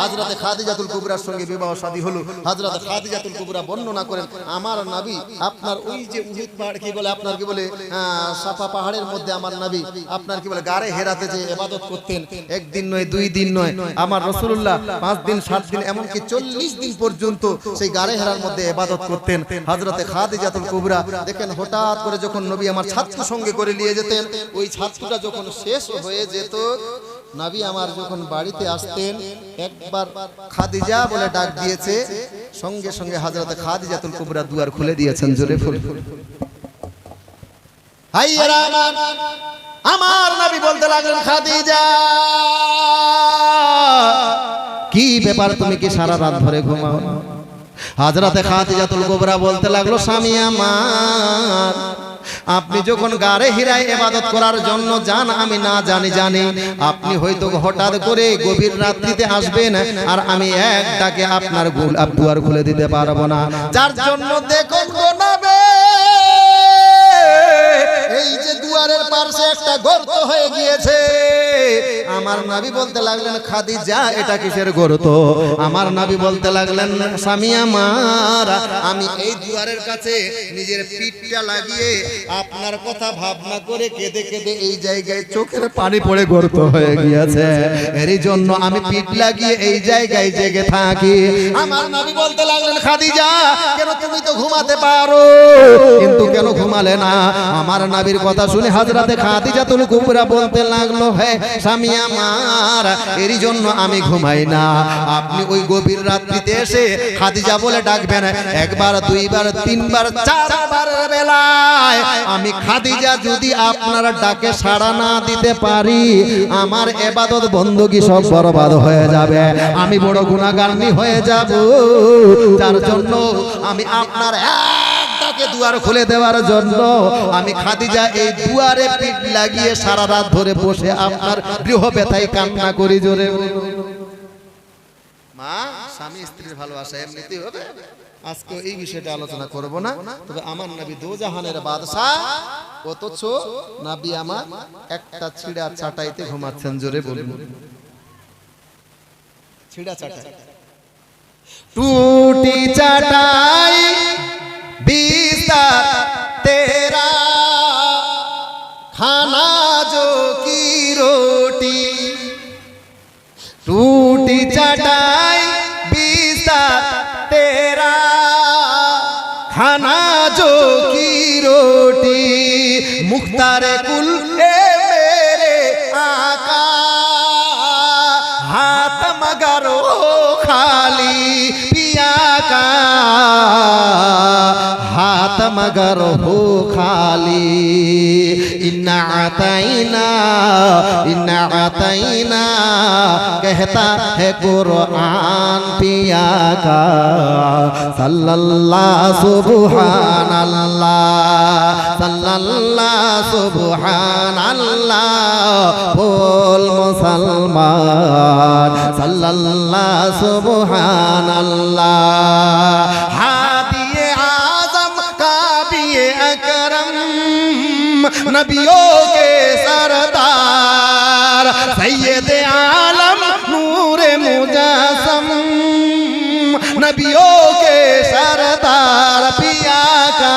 হাজরাতে খাদিজাতুল কুবরার সঙ্গে বিবাহ শাদী হলো। হাজরাতে খাদিজাতুল কুবরা বর্ণনা করেন, আমার নবী, আপনার ওই যে উহুদ পাহাড়, কি বলে আপনার, কি বলে সাফা পাহাড়ের মধ্যে আমার নবী, আপনার, কি বলে গারে হেরাতে যে ইবাদত করতেন, একদিন নয়, দুই দিন নয়, আমার রসুল্লাহ পাঁচ দিন, সাত দিন, এমনকি চল্লিশ দিন পর্যন্ত সেই গারে হেরার মধ্যে ইবাদত করতেন। হাজরতে খাদিজাতুল কুবরা দেখেন, হঠাৎ করে যখন নবী আমার ছাত্র সঙ্গে করে নিয়ে যেতেন, ওই ছাত্রটা যখন শেষ হয়ে যেত নবী আমার যখন বাড়িতে আসতেন, একবার খাদিজা বলে ডাক দিয়েছে, সঙ্গে সঙ্গে হাজরতে খাদিজাতুল কুবরা দুয়ার খুলে দিয়েছেন জোরে ফুল। আমার নবী বলতে লাগলেন, খাদিজা! কি ব্যাপার তুমি কি সারা রাত ধরে ঘুমাও? হাজরাতে খাদিজাতুল কুবরা বলতে লাগল, স্বামী আমার আপনি যখন গাড়ে হিরায় এবাদত করার জন্য যান আমি না জানি জানি আপনি হয়তো হঠাৎ করে গভীর রাত্রিতে আসবেন আর আমি এক তাকে আপনার গুল দুয়ার খুলে দিতে পারব না। যার জন্য দেখুন এই যে দুয়ারের পাশে একটা গর্ত হয়ে গিয়েছে। আমার নাবি বলতে লাগলেন, খাদিজা, এটা কিসের গর্ত আমার নাবি বলতে লাগলেন, স্বামী আমার, আমি এই দুয়ারের কাছে নিজের পিঠটা লাগিয়ে আপনার কথা ভাবনা করে কেঁদে কেঁদে এই জায়গায় চোখের পানি পড়ে গর্ত হয়ে গিয়েছে। এরই জন্য আমি পিঠ লাগিয়ে এই জায়গায় জেগে থাকি। আমার নাবি বলতে লাগলেন, খাদিজা, কেন তুমি তো ঘুমাতে পারো? কিন্তু কেন ঘুমালে না? আমার নাবির কথা শুনে হাজরাতে খাদিজাতুল কুবরা বলতে লাগল, হে স্বামী আমার, এরই জন্য আমি ঘুমাই না। আপনি ওই গভীর রাত্রিতে এসে খাদিজা বলে ডাকবেন, একবার, দুইবার, তিনবার, চারবার বেলায়। আমি খাদিজা যদি আপনার ডাকে সাড়া না দিতে পারি, আমার এবাদত বন্দগি সব বরবাদ হয়ে যাবে। আমি বড় গুণাগারণী হয়ে যাব। যার জন্য আমি আপনার আপনাকে দুয়ার খুলে দেওয়ার জন্য আমি খাদিজা এই দুয়ারে পিঠ লাগিয়ে সারা রাত ধরে বসে আপনার গৃহ ব্যথায় কান্না করি জোরে। মা, স্বামী স্ত্রীর ভালোবাসা এমনিতেই হবে। আজকে এই বিষয়টা আলোচনা করব না। তবে আমার নবী দোজাহানের বাদশা অথচ নবী আমার একটা ছিড়া চাটাইতে ঘুমাচ্ছেন জোরে বলুন। ছিড়া চাটাই। টুটি চাটাই बिस्तर तेरा खाना जो की रोटी टूटी चटाई बिस्तर तेरा खाना जो की रोटी मुख्तार कुल हाथ मगर हो खाली इन्ना आतैना इन्ना आतैना कहता है कुरान पिया का सल्लल्लाहु सुबहान अल्लाह सल्लल्लाहु सुबहान अल्लाह बोल मुसलमान सल्लल्लाहु सुबहान अल्लाह नबियों के सरदार सैयद आलम नूर मुजसम नबियों के सरदार पिया का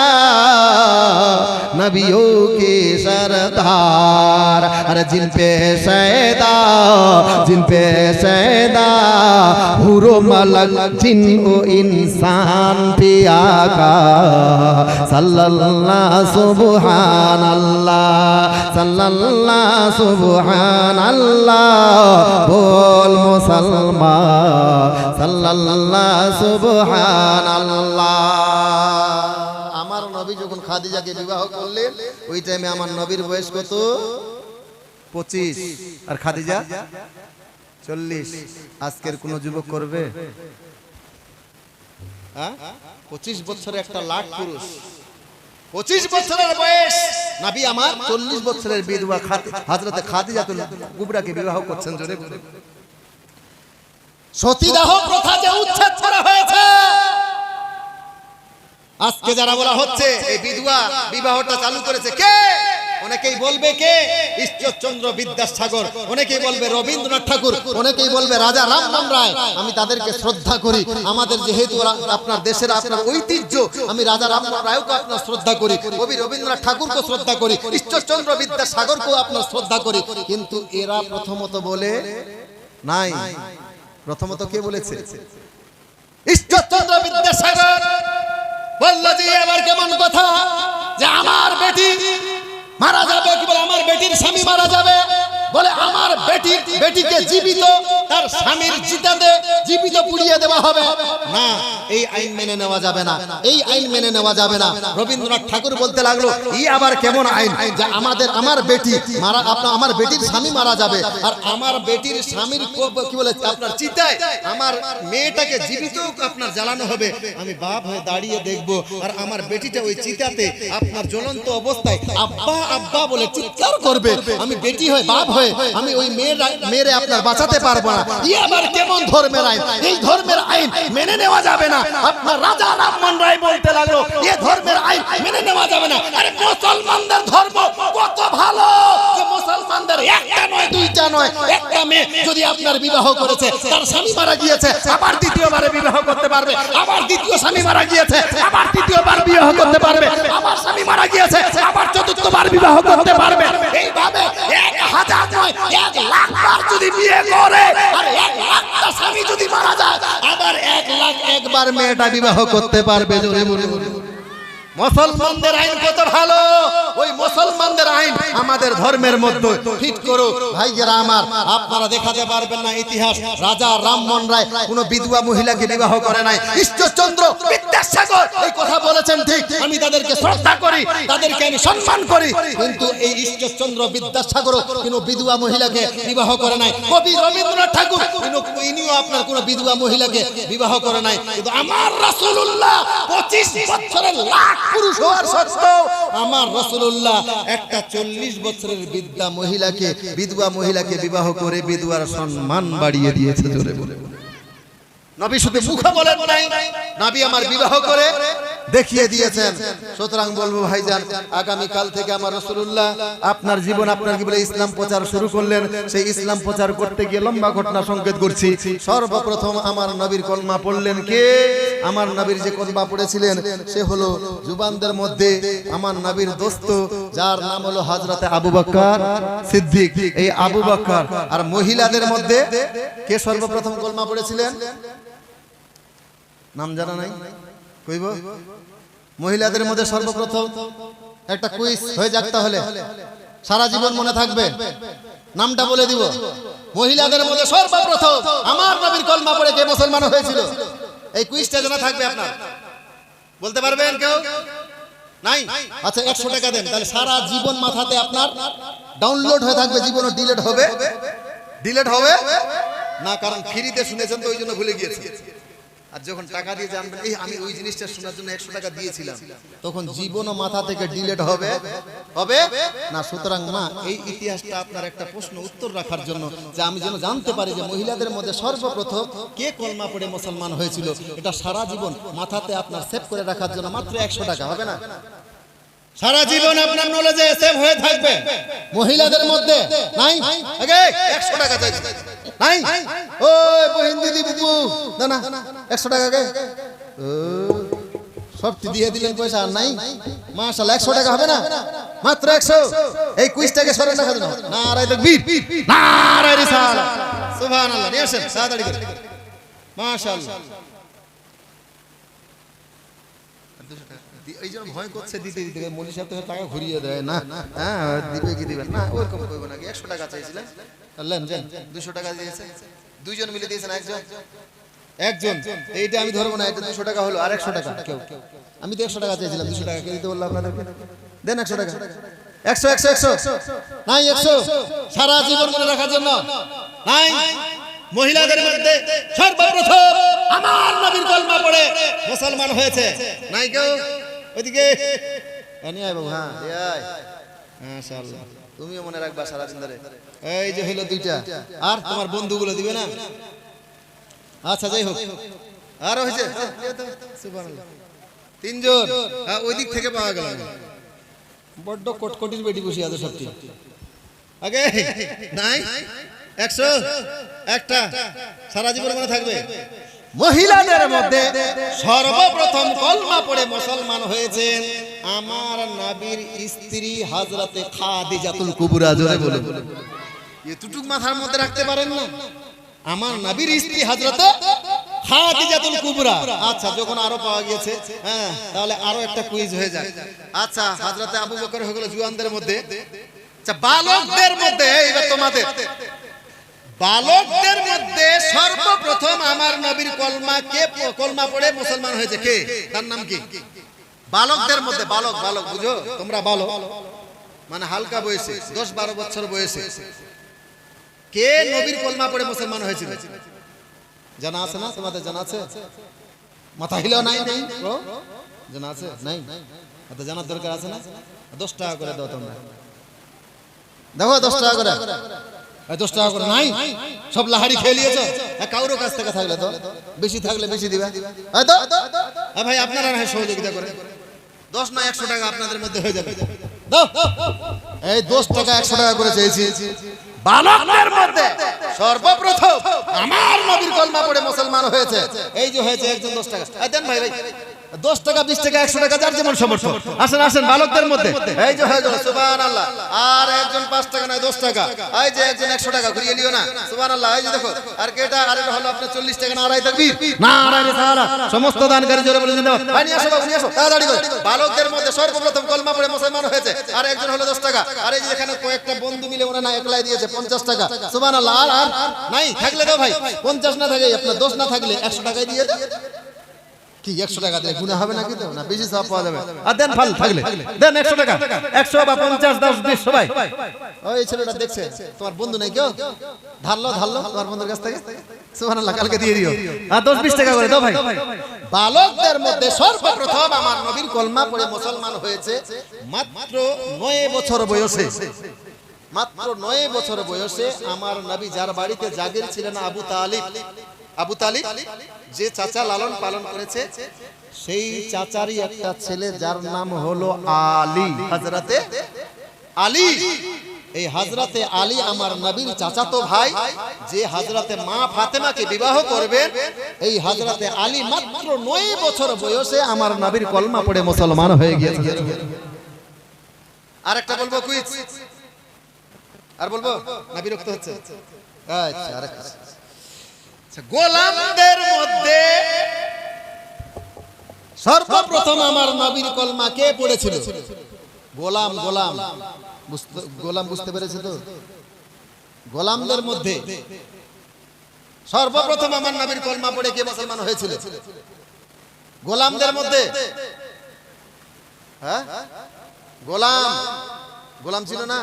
नबियों के सरदार। अरे जिन पे सैदा, जिन पे सैदा, हुरो मलक जिन को इंसान पिया का। सल्लल्लाह सुबहान अल्लाह सल्लल्लाह सुबहान अल्लाह बोल मुसलमान। सल्लल्लाह सुबहान अल्लाह নবী যখন খাদিজাকে বিবাহ করলেন, ওই টাইমে আমার নবীর বয়স কত? পঁচিশ। আর খাদিজা? চল্লিশ। আজকের কোন যুবক করবে? হ্যাঁ? পঁচিশ বছরে একটা লাখ পুরুষ। পঁচিশ বছরের বয়স! নাবি, আমার চল্লিশ বছরের বিধবা হাজরতে খাদিজাতুল কুবরাকে বিবাহ করছেন, জোরে সতীদাহ প্রথা যে উচ্ছেদ করা হয়েছে আজকে যারা বলা হচ্ছে এই বিধবা বিবাহটা চালু করেছে কে? অনেকেই বলবে কে? ঈশ্বরচন্দ্র বিদ্যাসাগর। অনেকেই বলবে রবীন্দ্রনাথ ঠাকুর। অনেকেই বলবে রাজা রামনাম রায়। আমি তাদেরকে শ্রদ্ধা করি। আমাদের যেহেতু আপনার দেশের আপনার ঐতিহ্য আমি রাজা রামনাম রায়কে আপনার শ্রদ্ধা করি। কবি রবীন্দ্রনাথ ঠাকুরকে শ্রদ্ধা করি। ঈশ্বরচন্দ্র বিদ্যাসাগরকেও আপনার শ্রদ্ধা করি। কিন্তু এরা প্রথমত বলে নাই। প্রথমত কে বলেছে? ঈশ্বরচন্দ্র বিদ্যাসাগর। বলল যে আবার কেমন কথা? যে, আমার বেটি মারা যাবে কি বলে আমার বেটির স্বামী মারা যাবে। বলে, আমার বেটি, বেটিকে জীবিত, তার স্বামীর চিতাতে জীবিত পুড়িয়ে দেওয়া হবে। না, এই আইন মেনে নেওয়া যাবে না, এই আইন মেনে নেওয়া যাবে না। রবীন্দ্রনাথ ঠাকুর বলতে লাগল, ই আবার কেমন আইন যে আমাদের, আমার বেটি মারা আপনার আমার বেটির স্বামী মারা যাবে। আর আমার বেটির স্বামীর কি বলে, আপনার চিতায় আমার মেয়েটাকে জীবিত আপনার জ্বালানো হবে। আমি বাপ হয়ে দাঁড়িয়ে দেখব, আর আমার বেটিটা ওই চিতাতে আপনার জ্বলন্ত অবস্থায় আব্বা আব্বা বলে চিৎকার করবে। আমি বেটি হয়ে বাপ হয়ে আমি ওই মেয়ের মেয়েরে আপনার বাঁচাতে পারব না। ই আবার কেমন ধর্মের আইন? এই ধর্মের আইন মেনে নেওয়া যাবে না। আপনার রাজা রামমোহন রায় বলতে লাগল, এ ধর্মের আইন মেনে নেওয়া যাবে না। আরে মুসলমানদের ধর্ম কত ভালো যে মুসলমানদের একটা নয়, দুইটা নয় মেয়ে যদি আপনার বিবাহ করেছে, তার স্বামী মারা গিয়েছে, আবার দ্বিতীয়বারে বিবাহ করতে পারবে, আবার দ্বিতীয় স্বামী মারা গিয়েছে, আবার তৃতীয়বার বিবাহ করতে পারবে, আবার স্বামী মারা গিয়েছে, আবার চতুর্থবার বিবাহ করতে পারবে। এইভাবে এক হাজার নয়, এক লাখ বার যদি বিয়ে করে, আর এক লাখটা স্বামী যদি মারা যায়, আবার এক লাখ একবার মেয়েটা বিবাহ করতে পারবে, জোরে বলে মুসলমানদের আইন কত ভালো? ওই মুসলমানদের আইন আমাদের ধর্মের মধ্যে। ফিট করো, ভাইয়েরা আমার। আপনারা দেখাতে পারবেন না ইতিহাস। রাজা রামমোহন রায় কোন বিধবা মহিলাকে বিবাহ করে নাই। ঈশ্বরচন্দ্র বিদ্যাসাগর এই কথা বলেছেন ঠিক। আমি তাদেরকে শ্রদ্ধা করি, তাদেরকে আমি সম্মান করি। কিন্তু এই ঈশ্বরচন্দ্র বিদ্যাসাগর কোন বিধবা মহিলাকে বিবাহ করে নাই। কবি রবীন্দ্রনাথ ঠাকুর ইনিও আপনার কোন বিধবা মহিলাকে বিবাহ করে নাই। কিন্তু আমার রাসূলুল্লাহ 25 বছরের লাখ পুরুষ হওয়ার সত্ত্বেও আমার রসুল্লাহ একটা 40 বছরের বিদ্যা মহিলাকে বিধবা মহিলাকে বিবাহ করে বিধবার সম্মান বাড়িয়ে দিয়েছে জোরে বলে। নবী শুধু মুখে বলেন নাই নবী আমার বিবাহ করে দেখিয়ে দিয়েছেন। সুতরাং বলব ভাইজান আগামী কাল থেকে আমার রাসূলুল্লাহ আপনার জীবন আপনার কি বলে ইসলাম প্রচার শুরু করলেন। সেই ইসলাম প্রচার করতে গিয়ে লম্বা ঘটনা সংকেত করছি। সর্বপ্রথম আমার নবীর কলমা পড়লেন কে? আমার নবীর যে কলমা পড়েছিলেন সে হলো জুবানদের মধ্যে আমার নবীর দোস্ত যার নাম হলো হযরতে আবু বকর সিদ্দিক। এই আবু বকর আর মহিলাদের মধ্যে কে সর্বপ্রথম কলমা পড়েছিলেন? নাম জানা নাই? কইব? মহিলাদের মধ্যে সর্বপ্রথম একটা কুইজ হয়ে যাক তাহলে। সারা জীবন মনে থাকবে। নামটা বলে দিব। মহিলাদের মধ্যে সর্বপ্রথম আমার নবীর কলমা পড়ে কে মুসলমান হয়েছিল? এই কুইজটা জানা থাকবে আপনার। বলতে পারবেন কেউ? নাই? আচ্ছা একশো টাকা দেন। তাহলে সারা জীবন মাথাতে আপনার ডাউনলোড হয়ে থাকবে জীবন ডিলেট হবে। ডিলেট হবে? না, কারণ ফ্রিতে শুনেছেন তো ওই জন্য ভুলে গিয়েছে। আর যখন টাকা দিয়ে জানবেন, এই, আমি ওই জিনিসটা শোনার জন্য একশো টাকা দিয়েছিলাম। তখন জীবনও মাথা থেকে ডিলেট হবে। হবে? না, সুতরাং মা এই ইতিহাসটা আপনার একটা প্রশ্ন উত্তর রাখার জন্য যে আমি যেন জানতে পারি যে মহিলাদের মধ্যে সর্বপ্রথম কে কলমা পড়ে মুসলমান হয়েছিল। এটা সারা জীবন মাথাতে আপনার সেভ করে রাখার জন্য মাত্র একশো টাকা, হবে না? সারা জীবন আপনার নলেজে সেভ হয়ে থাকবে। মহিলাদের মধ্যে নাই? আগে 100 টাকা চাইছি। নাই? ওই বহিন দিদি বুবু না না 100 টাকা ও, সব দিয়ে দিলেন পয়সা আর নাই। মাশাআল্লাহ 100 টাকা হবে না? মাত্র 100 এই কুইজটাকে সরে রাখা দিন নারায় তাকবীর নারায় রিসালাত সুবহানাল্লাহ, নিয়ে আসেন, তাড়াতাড়ি করে। মাশাআল্লাহ। এই জন্য ভয় করছে, দিতে দিতে মলি সাহেব টাকা ঘুরিয়ে দেয়। না হ্যাঁ দিবে কি দিবেন? না, ওরকম করব নাকি? একশো টাকা চাইছিলেন। দুশো টাকা দিয়েছে। দুইজন মিলে দিয়েছেন একজন। একজন। এইটা আমি ধরবো না এটা দুশো টাকা হলো আর একশো টাকা কেউ। আমি তো একশো টাকা দুশো টাকা কে দিতে বললাম আপনাদেরকে। দেন একশো টাকা। একশো একশো একশো। নাই একশো। সারা জীবন মনে রাখার জন্য। নাই। মহিলাদের মধ্যে সর্বপ্রথম আমার নবীর কলমা পড়ে মুসলমান হয়েছে। নাই কেউ? ওইদিকে? হ্যাঁ। মাশাআল্লাহ। তুমিও মনে রাখবা সারাদিন ধরে। এই যে হইল দুইটা। আর তোমার বন্ধুগুলো দিবে না? আচ্ছা যাই হোক। আর হয়েছে? তিনজন। হ্যাঁ, ওই দিক থেকে পাওয়া গেল। বড্ড কটকটির বেটি বসে আছে সত্যি। আগে নাই? একশো? একটা? সারা জীবন মনে থাকবে? মহিলাদের মধ্যে সর্বপ্রথম কলমা পড়ে মুসলমান হয়েছেন। আমার নাবির স্ত্রী হাজরাতে খাদিজাতুল কুবরা জোরে বলে এতটুক মাথার মধ্যে রাখতে পারেন না? আমার নাবির স্ত্রী হাজরাতে খাদিজাতুল কুবরা। আচ্ছা যখন আরও পাওয়া গিয়েছে হ্যাঁ তাহলে আরও একটা কুইজ হয়ে যায় আচ্ছা হাজরাতে আবু বকর হয়ে গেল জুয়ানদের মধ্যে। আচ্ছা বালকদের মধ্যে এবার তোমাদের। বালকদের মধ্যে সর্বপ্রথম আমার নবীর কলমা কে কলমা পড়ে মুসলমান হয়েছে কে? তার নাম কি? বালকদের মধ্যে বালক বালক বুঝো? তোমরা বালক। মানে হালকা বয়সে দশ বারো বছর বয়সে। কে নবীর কলমা পড়ে মুসলমান হয়েছিল? জানা আছে না? তোমাদের জানা আছে? মাথা হিলেও নাই নেই? জানা আছে? নাই? তো জানার দরকার আছে না? দশ টাকা করে দাও তোমরা। দেখো দশ টাকা করে। দশ টাকা করে। নাই? সব লাহারি খেয়ে নিয়েছো? কারোর কাছ থেকে থাকলে তো? বেশি থাকলে বেশি দিবা। ভাই আপনারা সহযোগিতা করে দশ না একশো টাকা আপনাদের মধ্যে হয়ে যাবে। এই দশ টাকা একশো টাকা করে চেয়েছি। বালকদের মধ্যে সর্বপ্রথম আমার নবীর কলমা পড়ে মুসলমান হয়েছে। এই যে হয়েছে একজন দশ টাকা। দেন ভাই ভাই। দশ টাকা, বিশ টাকা, একশো টাকা, যার যেমন সমর্থ আসেন আসেন, বালকদের মধ্যে। এই যে হয়ে সুবান আর একজন পাঁচ টাকা নয়, দশ টাকা। এই যে, একজন একশো টাকা ঘুরিয়ে নিও না। সুবান আল্লাহ এই যে দেখো। আর কেটা, আর হলো আপনার চল্লিশ টাকা না আড়াই থাকবি না আড়াই রে সমস্ত দানকারী জোরে বলে দিন ভাই নিয়ে আসো বাবু, নিয়ে আসো। তাড়াতাড়ি বালকদের মধ্যে সর্বপ্রথম কলমা পড়ে মুসলমান হয়েছে। আর একজন হলো দশ টাকা। আর এই যে এখানে কয়েকটা বন্ধু মিলে ওরা না একলাই দিয়েছে, পঞ্চাশ টাকা। সুবান আল্লাহ আর, নাই, থাকলে দাও ভাই, পঞ্চাশ না থাকে আপনার দশ না থাকলে একশো টাকায় দিয়ে দাও কি একশো টাকা দিয়ে গুণা হবে নাকি তো? না বেশি পাওয়া যাবে। আর দেন ফাল থাকলে দেন একশো টাকা। একশো বা পঞ্চাশ দশ বিশ সবাই। ওই ছেলেটা দেখছে তোমার বন্ধু নাই কেউ? ধারলো ধারলো তোমার বন্ধুর কাছ থেকে? সুবহানাল্লাহ কালকে দিয়ে দিও। আর দশ বিশ টাকা করে দাও ভাই। বালকদের মধ্যে সর্বপ্রথম আমার নবীর কলমা পড়ে মুসলমান হয়েছে মাত্র নয় বছর বয়সে। মাত্র নয় বছর বয়সে আমার নবী যার বাড়িতে জাগির ছিলেন আবু তালিব। আবু তালিব, যে চাচা লালন পালন করেছে, সেই চাচারই একটা ছেলে যার নাম হলো আলী। হাজরাতে আলী। এই হাজরাতে আলী আমার নবীর চাচাতো ভাই, যে হাজরাতে মা ফাতেমাকে বিবাহ করবেন এই হাজরাতে আলী মাত্র নয় বছর বয়সে আমার নবীর কলমা পড়ে মুসলমান হয়ে গিয়েছে। আর একটা বলব কুইজ আর বলব? না বিরক্ত হচ্ছে? আচ্ছা আর আচ্ছা, গোলামদের মধ্যে সর্বপ্রথম আমার নবীর কলমা কে পড়েছিল? গোলাম গোলাম। গোলাম বুঝতে পেরেছে তো? গোলামদের মধ্যে সর্বপ্রথম আমার নবীর কলমা পড়ে কে মুসলমান হয়েছিল? গোলামদের মধ্যে। হ্যাঁ? গোলাম। গোলাম ছিল না?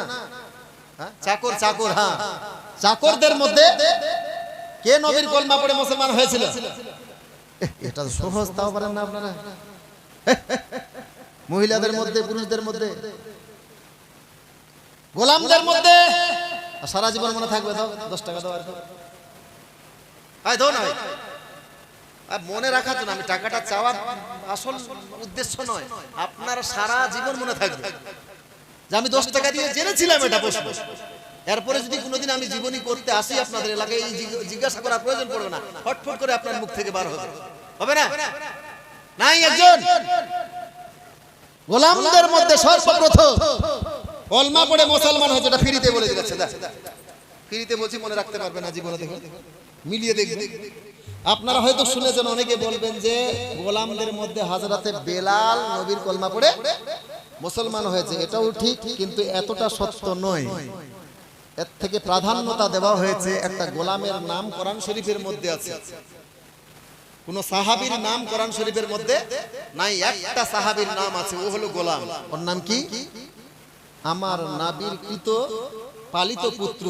চাকর চাকর হ্যাঁ। চাকরদের মধ্যে কে নবীর কলমা পড়ে মুসলমান হয়েছিল? এটা তো সহজ তাও পারেন না আপনারা। মহিলাদের মধ্যে পুরুষদের মধ্যে। গোলামদের মধ্যে। সারা জীবন মনে থাকবে দাও দশ টাকা দাও আর দাও। না মনে রাখার জন্য আমি টাকাটা চাওয়ার আসল উদ্দেশ্য নয় আপনার সারা জীবন মনে থাকবে। যে আমি দশ টাকা দিয়ে জেনেছিলাম এটা বসবো এরপরে যদি কোনোদিন আমি জীবনী করতে আসি আপনাদের এলাকায়, এই জিজ্ঞাসা করার প্রয়োজন পড়বে না। ফটফট করে আপনার মুখ থেকে বার হবে হবে না? নাই একজন? গোলামদের মধ্যে সর্বপ্রথম। কলমা পড়ে মুসলমান হয়েছে, এটা ফ্রিতে বলে দিচ্ছে ফ্রিতে বলছি, মনে রাখতে পারবে না জীবনে দেখে মিলিয়ে দেখবে। আপনারা হয়তো শুনেছেন, অনেকে বলবেন যে গোলামদের মধ্যে হাজরাতে বেলাল নবীর কলমা পড়ে মুসলমান হয়েছে, এটাও ঠিক, কিন্তু এতটা সত্য নয়। এর থেকে প্রাধান্যতা দেওয়া হয়েছে একটা গোলামের নাম কোরআন শরীফের মধ্যে আছে। কোন সাহাবীর নাম কোরআন শরীফের মধ্যে নাই, একটা সাহাবীর নাম আছে, ও হলো গোলাম। ওর নাম কি? আমার নাবির কৃত পালিত পুত্র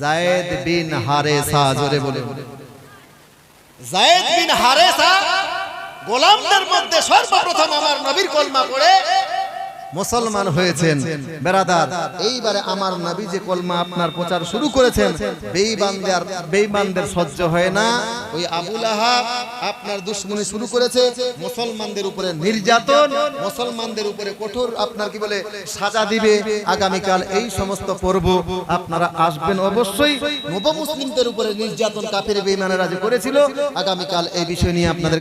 জায়েদ বিন হারেসা, জোরে বলে জায়েদ বিন হারেসা গোলামদের মধ্যে সর্বপ্রথম আমার নবীর কলমা পড়ে মুসলমান হয়েছেন। বেরাদার, এইবারে আমার নবী যে কলমা আপনার প্রচার শুরু করেছেন। বেঈমানদের বেঈমানদের সহ্য হয় না। ওই আবুল আহাব আপনার দুশ্মনী শুরু করেছে। মুসলমানদের উপরে নির্যাতন, মুসলমানদের উপরে কঠোর আপনার কি বলে সাজা দিবে। আগামীকাল এই সমস্ত পর্ব আপনারা আসবেন অবশ্যই। নব মুসলিমদের উপরে নির্যাতন কাফের বেঈমানেরা যে করেছিল, আগামীকাল এই বিষয় নিয়ে আপনাদের